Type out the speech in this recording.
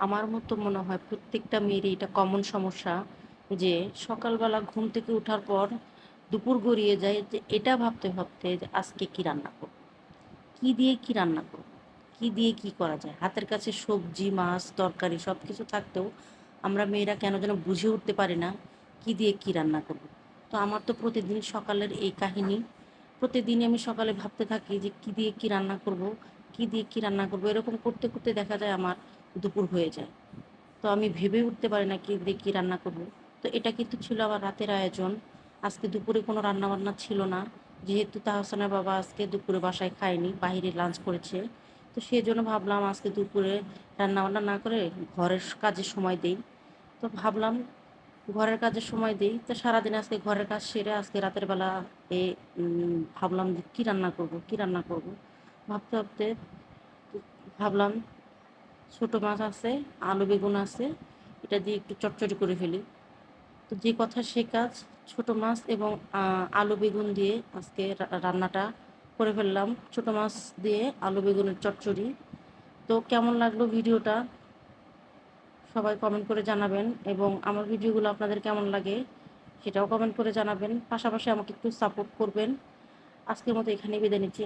আমার মতো মনে হয় প্রত্যেকটা মেয়েরই এটা কমন সমস্যা যে সকালবেলা ঘুম থেকে ওঠার পর দুপুর গড়িয়ে যায় যে এটা ভাবতে ভাবতে যে আজকে কি রান্না করব? কি দিয়ে কি রান্না করব? কি দিয়ে কি করা যায়? হাতের কাছে সবজি, মাছ, তরকারি সব কিছু থাকতেও আমরা মেয়েরা কেন যেন বুঝে উঠতে পারি না কি দিয়ে কি রান্না করব? তো আমার তো প্রতিদিন সকালের এই কাহিনী। প্রতিদিনই আমি সকালে ভাবতে থাকি যে কি দিয়ে কি রান্না করব? কি দিয়ে কি রান্না করব? এরকম করতে করতে দেখা যায় আমার দুপুর হয়ে যায়। তো আমি ভেবে উঠতে পারি না কি দিয়ে কী রান্না করব। তো এটা কিন্তু ছিল আমার রাতের আয়োজন। আজকে দুপুরে কোনো রান্না বান্না ছিল না। যেহেতু তাহসানের বাবা আজকে দুপুরে বাসায় খায়নি, বাইরে লাঞ্চ করেছে। তো সেই জন্য ভাবলাম আজকে দুপুরে রান্না বান্না না করে ঘরের কাজে সময় দেই। তো ভাবলাম ঘরের কাজের সময় দিই। তো সারাদিন আজকে ঘরের কাজ সেরে আজকে রাতের বেলা এ ভাবলাম যে কী রান্না করব, কী রান্না করব। ভাবতে ভাবতে ভাবলাম ছোট মাছ আছে, আলু বেগুন আছে, এটা দিয়ে একটু চটচড়ি করে ফেলি। তো যে কথা সে কাজ, ছোট মাছ এবং আলু বেগুন দিয়ে আজকে রান্নাটা করে ফেললাম। ছোট মাছ দিয়ে আলু বেগুনের চচ্চড়ি তো কেমন লাগল ভিডিওটা? সবাই কমেন্ট করে জানাবেন এবং আমার ভিডিওগুলো আপনাদের কেমন লাগে সেটাও কমেন্ট করে জানাবেন। পাশাপাশি আমাকে একটু সাপোর্ট করবেন। আজকের মতো এখানেই বিদায় নিচ্ছি।